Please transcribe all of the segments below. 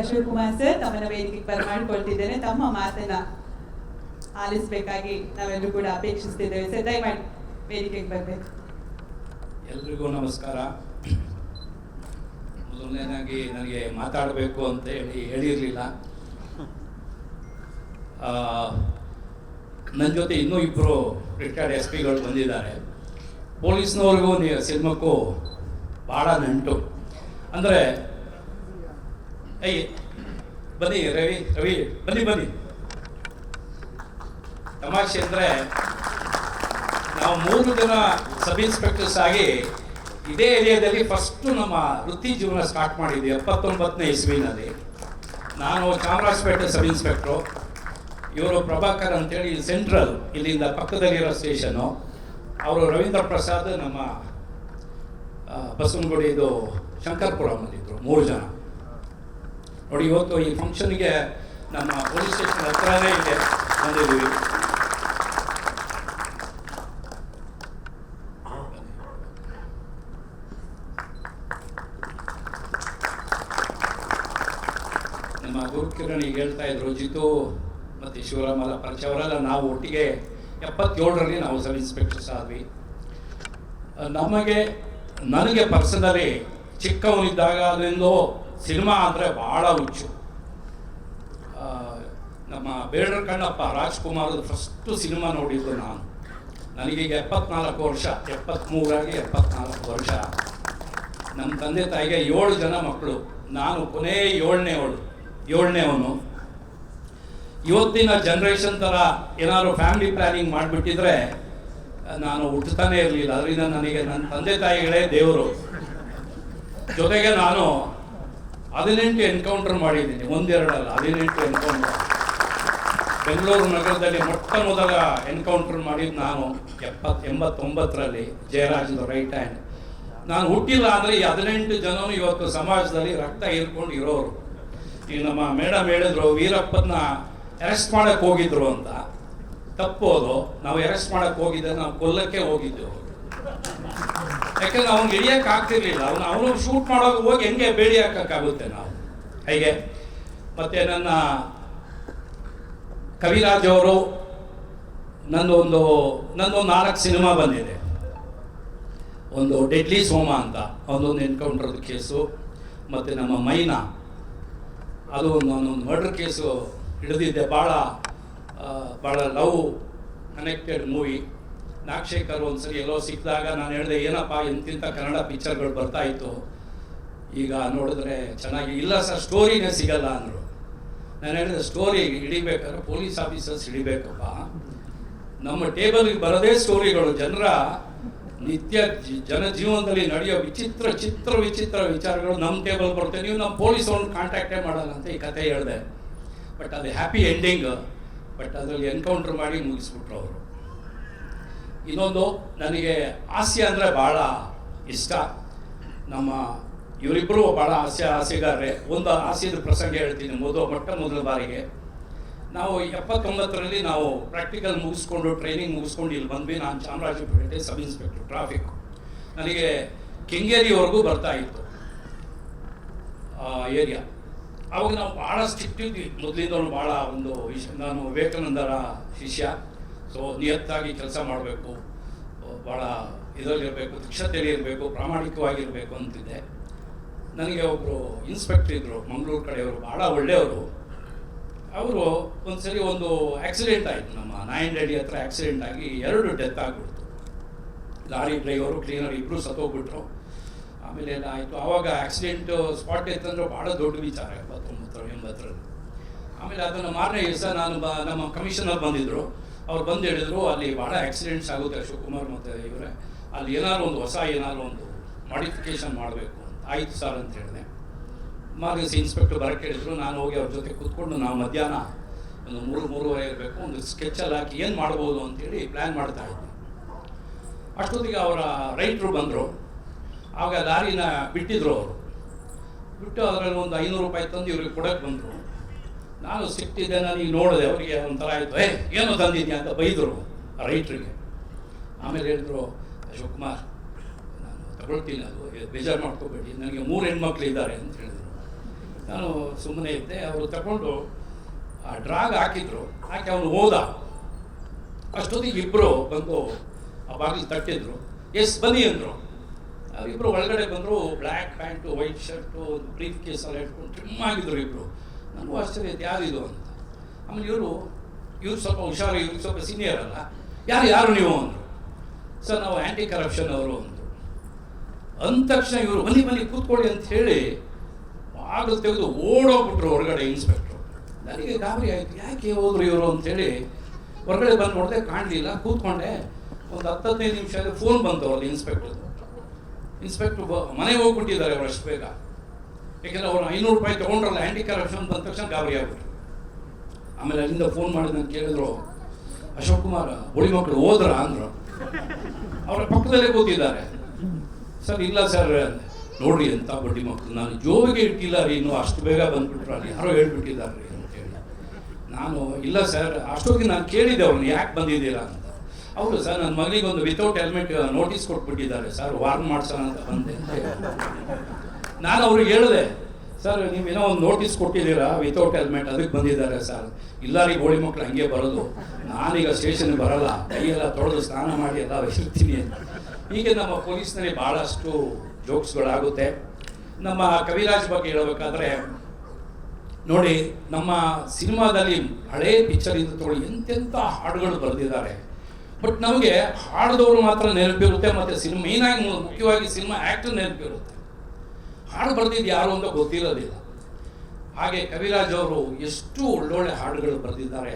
Ashok Kumar sir, ತಮ್ಮನ್ನ ವೇದಿಕೆಗೆ ಬರಮಾಡಿಕೊಳ್ತಿದ್ದೇನೆ ತಮ್ಮ ಮಾತನ್ನ ಆಲಿಸಬೇಕಾಗಿ ನಾವೆಲ್ಲರೂ ಕೂಡ ಅಪೇಕ್ಷಿಸ್ತಿದ್ದೇವೆ ಸರ್. ದಯಮಾಡಿ ವೇದಿಕೆಗೆ ಬರಬೇಕು. ಎಲ್ರಿಗೂ ನಮಸ್ಕಾರ. ಮೊದಲನೇದಾಗಿ ನನಗೆ ಮಾತಾಡಬೇಕು ಅಂತ ಹೇಳಿ ಹೇಳಿರಲಿಲ್ಲ. ನನ್ನ ಜೊತೆ ಇನ್ನೂ ಇಬ್ಬರು ರಿಟೈರ್ಡ್ ಎಸ್ ಪಿಗಳು ಬಂದಿದ್ದಾರೆ. ಪೊಲೀಸ್ನವ್ರಿಗೂ ನೀವು ಸಿನಿಮಕ್ಕೂ ಭಾಳ ನಂಟು. ಅಂದರೆ ಐ ಬನ್ನಿ ರವಿ ರವಿ, ಬನ್ನಿ ಬನ್ನಿ. ತಮಾಷೆ ಅಂದರೆ ನಾವು ಮೂರು ಜನ ಸಬ್ ಇನ್ಸ್ಪೆಕ್ಟರ್ಸ್ ಆಗಿ ಇದೇ ಏರಿಯಾದಲ್ಲಿ ಫಸ್ಟು ನಮ್ಮ ವೃತ್ತಿ ಜೀವನ ಸ್ಟಾರ್ಟ್ ಮಾಡಿದ್ವಿ ಎಪ್ಪತ್ತೊಂಬತ್ತನೇ ಇಸ್ವಿನಲ್ಲಿ. ನಾನು ಚಾಮರಾಜಪೇಟೆ ಸಬ್ ಇನ್ಸ್ಪೆಕ್ಟ್ರು ಇವರು ಪ್ರಭಾಕರ್ ಅಂತೇಳಿ ಸೆಂಟ್ರಲ್ ಇಲ್ಲಿಂದ ಪಕ್ಕದಲ್ಲಿರೋ ಸ್ಟೇಷನು ಅವರು ರವೀಂದ್ರ ಪ್ರಸಾದ್ ನಮ್ಮ ಬಸವನಗುಡಿದು ಶಂಕರ್ಪುರಮಲ್ಲಿದ್ದರು ಮೂರು ಜನ. ನೋಡಿ, ಇವತ್ತು ಈ ಫಂಕ್ಷನ್ಗೆ ನಮ್ಮ ಪೊಲೀಸ್ ಸ್ಟೇಷನ್ ಹತ್ರನೇ ಇದೆ, ಬಂದಿದ್ದೀವಿ. ನಮ್ಮ ಗುರುಕಿರಣ್ ಈಗ ಹೇಳ್ತಾ ಇದ್ರು, ಜಿತು ಮತ್ತು ಶಿವರಾಮಲ್ಲ ಪರಿಚಯ ಅವರೆಲ್ಲ, ನಾವು ಒಟ್ಟಿಗೆ ಎಪ್ಪತ್ತೇಳರಲ್ಲಿ ನಾವು ಸಬ್ ಇನ್ಸ್ಪೆಕ್ಟರ್ಸ್ ಆದ್ವಿ. ನಮಗೆ, ನನಗೆ ಪರ್ಸನಲಿ ಚಿಕ್ಕವನಿದ್ದಾಗಲಿಂದಲೂ ಸಿನಿಮಾ ಅಂದರೆ ಭಾಳ ಹುಚ್ಚು. ನಮ್ಮ ಬೇಡರ ಕಣ್ಣಪ್ಪ ರಾಜ್ಕುಮಾರ್ ಫಸ್ಟು ಸಿನಿಮಾ ನೋಡಿದ್ದು ನಾನು. ನನಗೀಗ ಎಪ್ಪತ್ನಾಲ್ಕು ವರ್ಷ ಎಪ್ಪತ್ತ್ಮೂರಾಗಿ ಎಪ್ಪತ್ನಾಲ್ಕು ವರ್ಷ. ನಮ್ಮ ತಂದೆ ತಾಯಿಗೆ ಏಳು ಜನ ಮಕ್ಕಳು ನಾನು ಕೊನೆ ಏಳನೇ ಅವಳು ಏಳನೇವನು ಇವತ್ತಿನ ಜನ್ರೇಷನ್ ಥರ ಏನಾದರೂ ಫ್ಯಾಮಿಲಿ ಪ್ಲ್ಯಾನಿಂಗ್ ಮಾಡಿಬಿಟ್ಟಿದ್ರೆ, ನಾನು ಹುಟ್ಟುತ್ತಾನೆ ಇರಲಿಲ್ಲ. ಅದರಿಂದ ನನಗೆ ನನ್ನ ತಂದೆ ತಾಯಿಗಳೇ ದೇವರು. ಜೊತೆಗೆ ನಾನು ಹದಿನೆಂಟು ಎನ್ಕೌಂಟರ್ ಮಾಡಿದ್ದೀನಿ, ಒಂದೆರಡಲ್ಲ, ಹದಿನೆಂಟು ಎನ್ಕೌಂಟರ್ ಬೆಂಗಳೂರು ನಗರದಲ್ಲಿ ಮೊಟ್ಟ ಮೊದಲ ಎನ್ಕೌಂಟರ್ ಮಾಡಿದ್ದು ನಾನು ಎಪ್ಪತ್, ಎಂಬತ್ತೊಂಬತ್ತರಲ್ಲಿ ಜಯರಾಜ್ದು ರೈಟ್ ಹ್ಯಾಂಡ್ ನಾನು ಹುಟ್ಟಿಲ್ಲ ಅಂದರೆ ಈ ಹದಿನೆಂಟು ಜನನು ಇವತ್ತು ಸಮಾಜದಲ್ಲಿ ರಕ್ತ ಹೀರ್ಕೊಂಡು ಇರೋರು. ಈಗ ನಮ್ಮ ಮೇಡಮ್ ಹೇಳಿದ್ರು ವೀರಪ್ಪನ ಅರೆಸ್ಟ್ ಮಾಡೋಕ್ಕೆ ಹೋಗಿದ್ರು ಅಂತ. ತಪ್ಪೋದು ನಾವು ಅರೆಸ್ಟ್ ಮಾಡೋಕ್ಕೆ ಹೋಗಿದ್ದೆ, ನಾವು ಕೊಲ್ಲಕ್ಕೆ ಹೋಗಿದ್ದು ಯಾಕಂದ್ರೆ ಅವ್ನಿಗೆ ಹಿಡಿಯಕ್ಕೆ ಆಗ್ತಿರ್ಲಿಲ್ಲ. ಅವನು ಅವನು ಶೂಟ್ ಮಾಡೋಕೆ ಹೋಗಿ ಹೆಂಗೆ ಬೇಡಿ ಹಾಕಕ್ಕಾಗುತ್ತೆ ನಾವು. ಹೇಗೆ. ಮತ್ತೆ ನನ್ನ ಕವಿರಾಜ್ ಅವರು ನಂದೊಂದು ನಂದೊಂದು ನಾಲ್ಕು ಸಿನಿಮಾ ಬಂದಿದೆ. ಒಂದು ಡೆಡ್ಲಿ ಸೋಮ ಅಂತ. ಅವನೊಂದು ಎನ್ಕೌಂಟರ್ ಕೇಸು. ಮತ್ತು ನಮ್ಮ ಮೈನಾ. ಅದು ಒಂದು ಮರ್ಡರ್ ಕೇಸು ಹಿಡಿದಿದ್ದೆ. ಭಾಳ ಭಾಳ ಲವ್ ಕನೆಕ್ಟೆಡ್ ಮೂವಿ ನಾಗಶೇಖರ್ ಒಂದ್ಸರಿ ಎಲ್ಲೋ ಸಿಕ್ಕಿದಾಗ ನಾನು ಹೇಳಿದೆ, ಏನಪ್ಪ ಎಂತಿಂಥ ಕನ್ನಡ ಪಿಕ್ಚರ್ಗಳು ಬರ್ತಾ ಇತ್ತು? ಈಗ ನೋಡಿದ್ರೆ ಚೆನ್ನಾಗಿ, ಇಲ್ಲ ಸರ್, ಸ್ಟೋರಿನೇ ಸಿಗಲ್ಲ ಅಂದರು. ನಾನು ಹೇಳಿದೆ, ಸ್ಟೋರಿ ಹಿಡಿಬೇಕಾದ್ರೆ ಪೊಲೀಸ್ ಆಫೀಸರ್ಸ್ ಹಿಡಿಬೇಕಪ್ಪ. ನಮ್ಮ ಟೇಬಲ್ಗೆ ಬರೋದೇ ಸ್ಟೋರಿಗಳು. ಜನರ ನಿತ್ಯ ಜನಜೀವನದಲ್ಲಿ ಜನ ಜೀವನದಲ್ಲಿ ನಡೆಯೋ ವಿಚಿತ್ರ, ಚಿತ್ರ, ವಿಚಿತ್ರ ವಿಚಾರಗಳು ನಮ್ಮ ಟೇಬಲ್ ಬರುತ್ತೆ. ನೀವು ನಮ್ಮ ಪೊಲೀಸ್ ಅವ್ರನ್ನ ಕಾಂಟ್ಯಾಕ್ಟೇ ಮಾಡಲ್ಲ ಅಂತ ಈ ಕತೆ ಹೇಳಿದೆ. ಬಟ್ ಅದು ಹ್ಯಾಪಿ ಎಂಡಿಂಗ್ ಬಟ್ ಅದರಲ್ಲಿ ಎನ್ಕೌಂಟ್ರ್ ಮಾಡಿ ಮುಗಿಸ್ಬಿಟ್ರು ಅವರು. ಇನ್ನೊಂದು ನನಗೆ ಹಾಸ್ಯ ಅಂದರೆ ಭಾಳ ಇಷ್ಟ. ನಮ್ಮ ಇವರಿಬ್ಬರು ಭಾಳ ಹಾಸ್ಯ ಹಾಸ್ಯಗಾರರೇ. ಒಂದು ಹಾಸ್ಯದ ಪ್ರಸಂಗ ಹೇಳ್ತೀನಿ ಮೊದಲು, ಮೊಟ್ಟ ಮೊದಲ ಬಾರಿಗೆ. ನಾವು ಎಪ್ಪತ್ತೊಂಬತ್ತರಲ್ಲಿ ನಾವು ಪ್ರಾಕ್ಟಿಕಲ್ ಮುಗಿಸ್ಕೊಂಡು ಟ್ರೈನಿಂಗ್ ಮುಗಿಸ್ಕೊಂಡು ಇಲ್ಲಿ ಬಂದ್ವಿ. ನಾನು ಚಾಮರಾಜಪೇಟೆ ಸಬ್ ಇನ್ಸ್ಪೆಕ್ಟರ್ ಟ್ರಾಫಿಕ್ ನನಗೆ ಕೆಂಗೇರಿವರೆಗೂ ಬರ್ತಾ ಇತ್ತು ಏರಿಯಾ ಅವಾಗ ನಾವು ಭಾಳ ಸ್ಟ್ರಿಕ್ಟ್ ಇದ್ವಿ. ಮೊದಲಿಂದಲೂ ಭಾಳ ಒಂದು ನಾನು ವಿವೇಕಾನಂದರ ಶಿಷ್ಯ. ಸೊ ನಿಯತ್ತಾಗಿ ಕೆಲಸ ಮಾಡಬೇಕು ಭಾಳ ಇದರಲ್ಲಿರಬೇಕು ದಕ್ಷತೆಯಲ್ಲಿ ಇರಬೇಕು ಪ್ರಾಮಾಣಿಕವಾಗಿರಬೇಕು ಅಂತಿದ್ದೆ ನನಗೆ ಒಬ್ಬರು ಇನ್ಸ್ಪೆಕ್ಟರ್ ಇದ್ದರು ಮಂಗಳೂರು ಕಡೆಯವರು ಭಾಳ ಒಳ್ಳೆಯವರು. ಅವರು ಒಂದು ಸರಿ ಒಂದು ಆಕ್ಸಿಡೆಂಟ್ ಆಯಿತು. ನಮ್ಮ ನಾಯಂಡಳ್ಳಿ ಹತ್ರ ಆಕ್ಸಿಡೆಂಟ್ ಆಗಿ ಎರಡು ಡೆತ್ ಆಗಿಬಿಡ್ತು. ಲಾರಿ ಡ್ರೈವರು ಕ್ಲೀನರ್ ಇಬ್ಬರು ಸತ್ತೋಗ್ಬಿಟ್ರು. ಆಮೇಲೆ ಎಲ್ಲ ಆಯಿತು ಆವಾಗ ಆಕ್ಸಿಡೆಂಟ್ ಸ್ಪಾಟ್ ಇತ್ತಂದ್ರೆ ಭಾಳ ದೊಡ್ಡ ವಿಚಾರ ಎಪ್ಪತ್ತೊಂಬತ್ತರ ಎಂಬತ್ತರಲ್ಲಿ. ಆಮೇಲೆ ಅದನ್ನು ಮಾರನೇ ದಿವಸ ನಾನು ಬ ನಮ್ಮ ಕಮಿಷನರ್ ಬಂದಿದ್ದರು ಅವ್ರು ಬಂದು ಹೇಳಿದ್ರು, ಅಲ್ಲಿ ಭಾಳ ಆಕ್ಸಿಡೆಂಟ್ಸ್ ಆಗುತ್ತೆ ಶಿವಕುಮಾರ್ ಕುಮಾರ್ ಮತ್ತು ಇವರೇ. ಅಲ್ಲಿ ಏನಾದ್ರು ಒಂದು ಹೊಸ ಏನಾದ್ರು ಒಂದು ಮಾಡಿಫಿಕೇಶನ್ ಮಾಡಬೇಕು ಅಂತ. ಆಯಿತು ಸರ್ ಅಂತ ಹೇಳಿದೆ. ಮಾರ್ಗಸ್ ಇನ್ಸ್ಪೆಕ್ಟರ್ ಬರಕ್ಕೆ ಹೇಳಿದ್ರು, ನಾನು ಹೋಗಿ ಅವ್ರ ಜೊತೆ ಕೂತ್ಕೊಂಡು ನಾವು ಮಧ್ಯಾಹ್ನ ಒಂದು ಮೂರು, ಮೂರುವರೆ ಇರಬೇಕು, ಒಂದು ಸ್ಕೆಚಲ್ಲಿ ಹಾಕಿ ಏನು ಮಾಡ್ಬೋದು ಅಂತೇಳಿ ಪ್ಲ್ಯಾನ್ ಮಾಡ್ತಾ ಇದ್ದೆ ಅಷ್ಟೊತ್ತಿಗೆ ಅವರ ರೈಟ್ರು ಬಂದರು. ಆವಾಗ ದಾರಿನ ಬಿಟ್ಟಿದ್ರು ಅವರು. ಬಿಟ್ಟು ಅದರಲ್ಲಿ ಒಂದು ಐನೂರು ರೂಪಾಯಿ ತಂದು ಇವ್ರಿಗೆ ಕೊಡಕ್ಕೆ ಬಂದರು. ನಾನು ಸಿಕ್ತಿದ್ದೆ ನನಗೆ ನೋಡಿದೆ ಅವರಿಗೆ ಒಂಥರ ಆಯಿತು. ಏ, ಏನು ತಂದಿದ್ಯಾ ಅಂತ ಬೈದರು ರೈತರಿಗೆ. ಆಮೇಲೆ ಹೇಳಿದ್ರು ಅಶೋಕ್ ಕುಮಾರ್ ನಾನು ತಗೊಳ್ತೀನಿ ಅದು ಬೇಜಾರು ಮಾಡ್ಕೋಬೇಡಿ, ನನಗೆ ಮೂರು ಹೆಣ್ಮಕ್ಳು ಇದ್ದಾರೆ ಅಂತ ಹೇಳಿದರು. ನಾನು ಸುಮ್ಮನೆ ಇದ್ದೆ, ಅವರು ತಗೊಂಡು ಆ ಡ್ರಾಗ್ ಹಾಕಿದ್ರು. ಹಾಕಿ ಅವನು ಹೋದ. ಅಷ್ಟೊತ್ತಿಗೆ ಇಬ್ಬರು ಬಂದು ಆ ಬಾಗಿಲು ತಟ್ಟಿದ್ರು. ಎಸ್, ಬನ್ನಿ ಅಂದರು. ಅವರಿಬ್ಬರು ಒಳಗಡೆ ಬಂದರು black pant, white shirt, briefcase ಎಲ್ಲ ಇಟ್ಕೊಂಡು ಟ್ರಿಮ್ ಆಗಿದ್ರು ಇಬ್ಬರು ನನಗೂ ಆಶ್ಚರ್ಯ ಇದು ಅಂತ. ಆಮೇಲೆ ಇವರು, ಇವ್ರು ಸ್ವಲ್ಪ ಹುಷಾರು, ಇವ್ರು ಸ್ವಲ್ಪ ಸೀನಿಯರ್ ಅಲ್ಲ. ಯಾರು ಯಾರು ನೀವು ಅಂದರು. ಸರ್, ನಾವು ಆ್ಯಂಟಿ ಕರಪ್ಷನ್ ಅವರು ಅಂದರು. ಅಂದ ತಕ್ಷಣ ಇವರು ಮನೆ ಬನ್ನಿ ಕೂತ್ಕೊಳ್ಳಿ ಅಂತ ಹೇಳಿ ಆಗಲು ತೆಗೆದು ಓಡೋಗ್ಬಿಟ್ರು ಹೊರಗಡೆ ಇನ್ಸ್ಪೆಕ್ಟ್ರು ನನಗೆ ಗಾಬರಿ ಆಯಿತು. ಯಾಕೆ ಹೋದ್ರು ಇವರು ಅಂಥೇಳಿ ಹೊರಗಡೆ ಬಂದು ನೋಡಿದೆ ಕಾಣಲಿಲ್ಲ. ಕೂತ್ಕೊಂಡೆ. ಒಂದು ಹತ್ತು, ಹದಿನೈದು ನಿಮಿಷ ಫೋನ್ ಬಂತು ಅಲ್ಲಿ ಇನ್ಸ್ಪೆಕ್ಟ್ರದ್ದು ಇನ್ಸ್ಪೆಕ್ಟ್ರು ಮನೆಗೆ ಹೋಗ್ಬಿಟ್ಟಿದ್ದಾರೆ ಅವರಷ್ಟು ಬೇಗ. ಯಾಕೆಂದ್ರೆ ಅವ್ರು ಐನೂರು ರೂಪಾಯಿ ತೊಗೊಂಡ್ರಲ್ಲ ಹ್ಯಾಂಡಿ ಕರಪ್ಷನ್ ಬಂದ ತಕ್ಷಣ ಗಾಬರಿ ಆಗ್ಬಿಟ್ರು ಆಮೇಲೆ ಅಲ್ಲಿಂದ ಫೋನ್ ಮಾಡಿ ನಾನು ಕೇಳಿದ್ರು, ಅಶೋಕ್ ಕುಮಾರ್ ಹುಳಿ ಮಕ್ಕಳು ಹೋದ್ರ? ಅಂದ್ರು. ಅವರ ಪಕ್ಕದಲ್ಲೇ ಕೂತಿದ್ದಾರೆ. ಸರ್, ಇಲ್ಲ ಸರ್. ನೋಡ್ರಿ ಅಂತ ಬಡ್ಡಿ ಮಕ್ಕಳು ನಾನು ಜೋಗಿಗೆ ಇಟ್ಟಿಲ್ಲ ರೀ, ಇನ್ನು ಅಷ್ಟು ಬೇಗ ಬಂದ್ಬಿಟ್ರು ಅಲ್ಲಿ ಯಾರೋ ಹೇಳ್ಬಿಟ್ಟಿದ್ದಾರೆ ರೀ ಅಂತೇಳಿ ನಾನು, ಇಲ್ಲ ಸರ್, ಅಷ್ಟೊತ್ತಿಗೆ ನಾನು ಕೇಳಿದ್ದೆ ಅವ್ರನ್ನ, ಯಾಕೆ ಬಂದಿದ್ದೀರಾ? ಅಂತ. ಅವರು ಸರ್, ನನ್ನ ಮಗನಿಗೆ ಒಂದು ವಿತೌಟ್ ಹೆಲ್ಮೆಟ್ ನೋಟಿಸ್ ಕೊಟ್ಬಿಟ್ಟಿದ್ದಾರೆ. ಸರ್ ವಾರ್ನ್ ಮಾಡ್ಸೋಣ ಅಂತ ಬಂದೆ. ನಾನು ಅವ್ರಿಗೆ ಹೇಳಿದೆ, ಸರ್, ನೀವು ಏನೋ ಒಂದು ನೋಟಿಸ್ ಕೊಟ್ಟಿದ್ದೀರಾ ವಿತೌಟ್ ಹೆಲ್ಮೆಟ್ ಅದಕ್ಕೆ ಬಂದಿದ್ದಾರೆ ಸರ್. ಇಲ್ಲ ರೀ ಗೋಳಿ ಮಕ್ಕಳು ಹಂಗೆ ಬರೋದು. ನಾನೀಗ ಸ್ಟೇಷನ್ಗೆ ಬರಲ್ಲ. ಕೈಯೆಲ್ಲ ತೊಳೆದು ಸ್ನಾನ ಮಾಡಿ ಎಲ್ಲ ಇರ್ತೀನಿ ಅಂತ. ಹೀಗೆ ನಮ್ಮ ಪೊಲೀಸ್ನಲ್ಲಿ ಭಾಳಷ್ಟು ಜೋಕ್ಸ್ಗಳಾಗುತ್ತೆ. ನಮ್ಮ ಕವಿರಾಜ್ ಬಗ್ಗೆ ಹೇಳಬೇಕಾದ್ರೆ, ನೋಡಿ, ನಮ್ಮ ಸಿನಿಮಾದಲ್ಲಿ ಹಳೇ ಪಿಕ್ಚರಿಂದ ತಗೊಳ್ಳಿ, ಎಂತೆಂಥ ಹಾಡುಗಳು ಬರೆದಿದ್ದಾರೆ. ಬಟ್ ನಮಗೆ ಹಾಡಿದವರು ಮಾತ್ರ ನೆನಪಿರುತ್ತೆ, ಮತ್ತು ಸಿನಿಮಾ ಮೇಯ್ನಾಗಿ ಮುಖ್ಯವಾಗಿ ಸಿನಿಮಾ ಆ್ಯಕ್ಟರ್ ನೆನಪಿರುತ್ತೆ. ಹಾಡು ಬರೆದಿದ್ದು ಯಾರು ಅಂತ ಗೊತ್ತಿರೋದಿಲ್ಲ ಹಾಗೆ ಕವಿರಾಜ್ ಅವರು ಎಷ್ಟು ಒಳ್ಳೊಳ್ಳೆ ಹಾಡುಗಳು ಬರೆದಿದ್ದಾರೆ.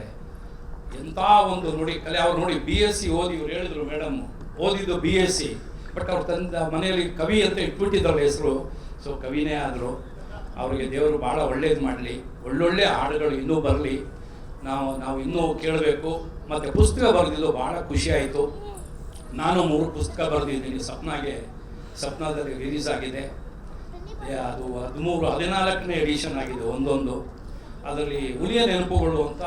ಎಂಥ ಒಂದು ನೋಡಿ ಕಲೆ ಅವ್ರು ನೋಡಿ ಬಿ ಎಸ್ ಸಿ ಓದಿ, ಇವ್ರು ಹೇಳಿದ್ರು, ಮೇಡಮ್, ಓದಿದ್ದು ಬಿ ಎಸ್ ಸಿ ಬಟ್ ಅವ್ರು ತಂದ ಮನೆಯಲ್ಲಿ ಕವಿ ಅಂತ ಇಟ್ಬಿಟ್ಟಿದ್ರಲ್ಲ ಹೆಸರು. ಸೊ ಕವಿನೇ ಆದರು. ಅವರಿಗೆ ದೇವರು ಭಾಳ ಒಳ್ಳೇದು ಮಾಡಲಿ, ಒಳ್ಳೊಳ್ಳೆ ಹಾಡುಗಳು ಇನ್ನೂ ಬರಲಿ. ನಾವು ನಾವು ಇನ್ನೂ ಕೇಳಬೇಕು. ಮತ್ತು ಪುಸ್ತಕ ಬರೆದಿದ್ದು ಭಾಳ ಖುಷಿ ಆಯಿತು. ನಾನು ಮೂರು ಪುಸ್ತಕ ಬರೆದಿದ್ದೀನಿ. ಸಪ್ನಾಗೆ, ಸಪ್ನಾದಲ್ಲಿ ರಿಲೀಸ್ ಆಗಿದೆ. ಅದು ಹದಿಮೂರು ಹದಿನಾಲ್ಕನೇ ಎಡಿಷನ್ ಆಗಿದೆ, ಒಂದೊಂದು. ಅದರಲ್ಲಿ ಹುಲಿಯ ನೆನಪುಗಳು ಅಂತ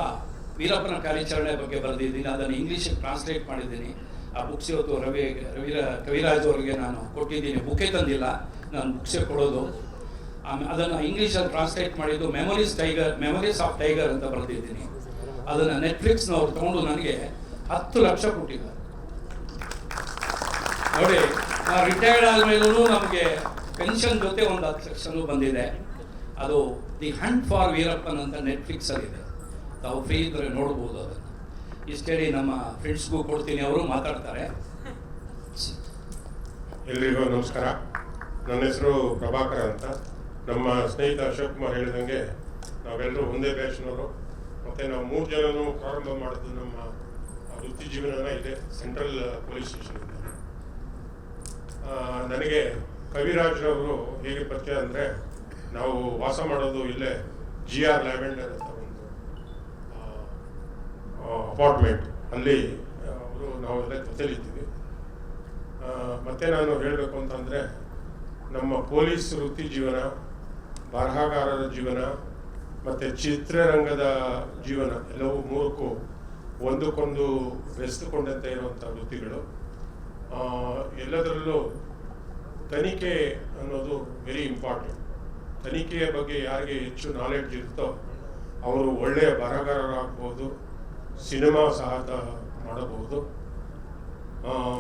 ವೀರಪ್ಪನ ಕಾರ್ಯಾಚರಣೆ ಬಗ್ಗೆ ಬರೆದಿದ್ದೀನಿ. ಅದನ್ನು ಇಂಗ್ಲೀಷಿಗೆ ಟ್ರಾನ್ಸ್ಲೇಟ್ ಮಾಡಿದ್ದೀನಿ. ಆ ಬುಕ್ಸ್ ಇವತ್ತು ರವಿ, ರವಿರ, ಕವಿರಾಜ್ ಅವರಿಗೆ ನಾನು ಕೊಟ್ಟಿದ್ದೀನಿ. ಬುಕ್ಕೇ ತಂದಿಲ್ಲ. ನಾನು ಬುಕ್ಸೇ ಕೊಡೋದು. ಆಮೇಲೆ ಅದನ್ನು ಇಂಗ್ಲೀಷಲ್ಲಿ ಟ್ರಾನ್ಸ್ಲೇಟ್ ಮಾಡಿದ್ದು memories tiger memories of tiger ಅಂತ ಬರೆದಿದ್ದೀನಿ. ಅದನ್ನು ನೆಟ್ಫ್ಲಿಕ್ಸ್ನವ್ರು ತಗೊಂಡು ನನಗೆ ಹತ್ತು ಲಕ್ಷ ಕೊಟ್ಟಿದ್ದಾರೆ. ನೋಡಿ ನಾವು ರಿಟೈರ್ಡ್ ಆದಮೇಲೂ ನಮಗೆ ಪೆನ್ಷನ್ ಜೊತೆ ಒಂದು ಹತ್ತು ಲಕ್ಷನೂ ಬಂದಿದೆ. ಅದು ದಿ ಹಂಟ್ ಫಾರ್ ವೀರಪ್ಪನ್ ಅಂತ ನೆಟ್ಫ್ಲಿಕ್ಸಲ್ಲಿದೆ. ತಾವು ಫ್ರೀ ಇದ್ದರೆ ನೋಡ್ಬೋದು ಅದನ್ನು. ಇಷ್ಟೇ ಹೇಳಿ ನಮ್ಮ ಫ್ರೆಂಡ್ಸ್ಗೂ ಕೊಡ್ತೀನಿ ಅವರು, ಮಾತಾಡ್ತಾರೆ. ಎಲ್ರಿಗೂ ನಮಸ್ಕಾರ. ನನ್ನ ಹೆಸರು ಪ್ರಭಾಕರ್ ಅಂತ. ನಮ್ಮ ಸ್ನೇಹಿತ ಅಶೋಕ್ ಕುಮಾರ್ ಹೇಳಿದಂಗೆ ನಾವೆಲ್ಲರೂ ಒಂದೇ ಬ್ಯಾಚ್ನವರು. ಮತ್ತು ನಾವು ಮೂರು ಜನನು ಪ್ರಾರಂಭ ಮಾಡಿದ್ದು ನಮ್ಮ ವೃತ್ತಿ ಜೀವನನ ಇದೆ ಸೆಂಟ್ರಲ್ ಪೊಲೀಸ್ ಸ್ಟೇಷನ್ ನನಗೆ ಕವಿರಾಜ್ರವರು ಹೇಗೆ ಪರಿಚಯ ಅಂದರೆ, ನಾವು ವಾಸ ಮಾಡೋದು ಇಲ್ಲೇ ಜಿ ಆರ್ ಲ್ಯಾವೆಂಡರ್ ಅಂತ ಒಂದು ಅಪಾರ್ಟ್ಮೆಂಟ್ ಅಲ್ಲಿ ಅವರು ನಾವು ಎಲ್ಲ ಜೊತೆಲಿದ್ದೀವಿ ಮತ್ತೆ ನಾನು ಹೇಳಬೇಕು ಅಂತಂದರೆ ನಮ್ಮ ಪೊಲೀಸ್ ವೃತ್ತಿ ಜೀವನ, ಬರಹಗಾರರ ಜೀವನ, ಮತ್ತು ಚಿತ್ರರಂಗದ ಜೀವನ, ಎಲ್ಲವೂ ಮೂರಕ್ಕೂ ಒಂದಕ್ಕೊಂದು ಬೆಸ್ತುಕೊಂಡಂತೆ ಇರುವಂಥ ವೃತ್ತಿಗಳು. ಎಲ್ಲದರಲ್ಲೂ ತನಿಖೆ ಅನ್ನೋದು ವೆರಿ ಇಂಪಾರ್ಟೆಂಟ್ ತನಿಖೆಯ ಬಗ್ಗೆ ಯಾರಿಗೆ ಹೆಚ್ಚು ನಾಲೆಡ್ಜ್ ಇರುತ್ತೋ ಅವರು ಒಳ್ಳೆಯ ಬರಹಗಾರರಾಗ್ಬೋದು, ಸಿನಿಮಾ ಸಹ ಮಾಡಬಹುದು.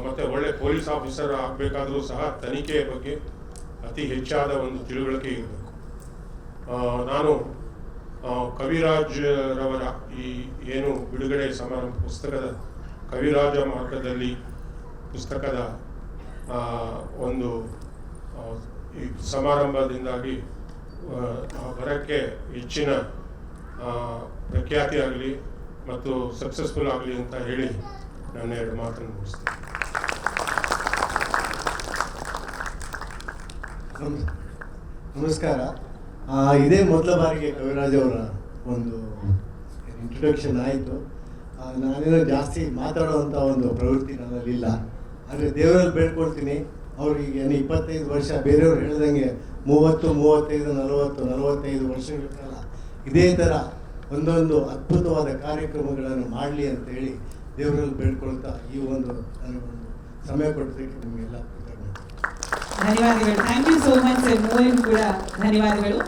ಮತ್ತು ಒಳ್ಳೆ ಪೊಲೀಸ್ ಆಫೀಸರ್ ಆಗಬೇಕಾದರೂ ಸಹ ತನಿಖೆಯ ಬಗ್ಗೆ ಅತಿ ಹೆಚ್ಚಾದ ಒಂದು ತಿಳುವಳಿಕೆ ಇರಬೇಕು. ನಾನು ಕವಿರಾಜ್ರವರ ಕವಿರಾಜ್ ರವರ ಈ ಏನು ಬಿಡುಗಡೆ ಸಮಾರಂಭ ಪುಸ್ತಕದ ಕವಿರಾಜ ಮಾರ್ಗದಲ್ಲಿ ಪುಸ್ತಕದ ಒಂದು ಈ ಸಮಾರಂಭದಿಂದಾಗಿ ಬರಕ್ಕೆ ಹೆಚ್ಚಿನ ಪ್ರಖ್ಯಾತಿ ಆಗಲಿ ಮತ್ತು ಸಕ್ಸಸ್ಫುಲ್ ಆಗಲಿ ಅಂತ ಹೇಳಿ ನಾನು ಎರಡು ಮಾತನ್ನು ಮುಗಿಸ್ತೇನೆ. ನಮಸ್ಕಾರ. ಇದೇ ಮೊದಲ ಬಾರಿಗೆ ಕವಿರಾಜ್ ಅವರ ಒಂದು ಇಂಟ್ರೊಡಕ್ಷನ್ ಆಯಿತು. ನಾನೇನೋ ಜಾಸ್ತಿ ಮಾತಾಡುವಂಥ ಒಂದು ಪ್ರವೃತ್ತಿ ನನ್ನಲ್ಲಿಲ್ಲ ಆದರೆ ದೇವರಲ್ಲಿ ಬೇಡ್ಕೊಳ್ತೀನಿ. ಅವ್ರಿಗೆ ಇಪ್ಪತ್ತೈದು ವರ್ಷ ಬೇರೆಯವ್ರು ಹೇಳ್ದಂಗೆ ಮೂವತ್ತು, ಮೂವತ್ತೈದು, ನಲವತ್ತು, ನಲವತ್ತೈದು ವರ್ಷಗಳ ಇದೇ ಥರ ಒಂದೊಂದು ಅದ್ಭುತವಾದ ಕಾರ್ಯಕ್ರಮಗಳನ್ನು ಮಾಡಲಿ ಅಂತ ಹೇಳಿ ದೇವರಲ್ಲಿ ಬೇಡ್ಕೊಳ್ತಾ ಈ ಒಂದು ಸಮಯ ಕೊಡೋದಕ್ಕೆ ನಿಮಗೆಲ್ಲ ಧನ್ಯವಾದಗಳು. Thank you so much sir ಮೂವರಿಗೂ ಕೂಡ ಧನ್ಯವಾದಗಳು.